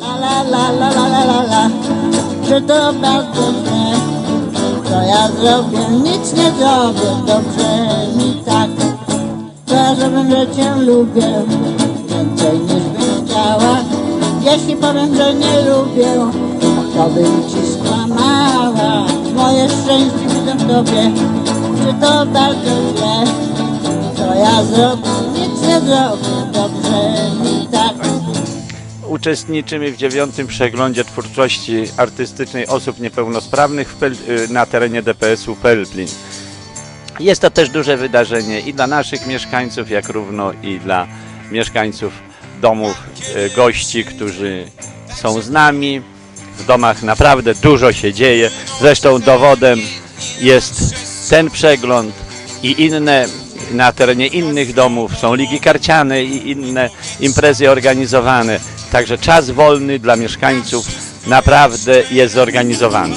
La la la la la la la Czy to bardzo źle? Co ja zrobię? Nic nie zrobię Dobrze mi tak To, żebym, że cię lubię Więcej niż bym chciała Jeśli powiem, że nie lubię To bym ci skłamała Moje szczęście widzę w tobie Czy to bardzo źle? Co ja zrobię? Nic nie zrobię Dobrze mi tak Uczestniczymy w dziewiątym przeglądzie twórczości artystycznej osób niepełnosprawnych y, na terenie DPS-u Pelplin. Jest to też duże wydarzenie i dla naszych mieszkańców, jak równo i dla mieszkańców domów y, gości, którzy są z nami. W domach naprawdę dużo się dzieje. Zresztą dowodem jest ten przegląd i inne na terenie innych domów są ligi karciane i inne imprezy organizowane. Także czas wolny dla mieszkańców naprawdę jest zorganizowany.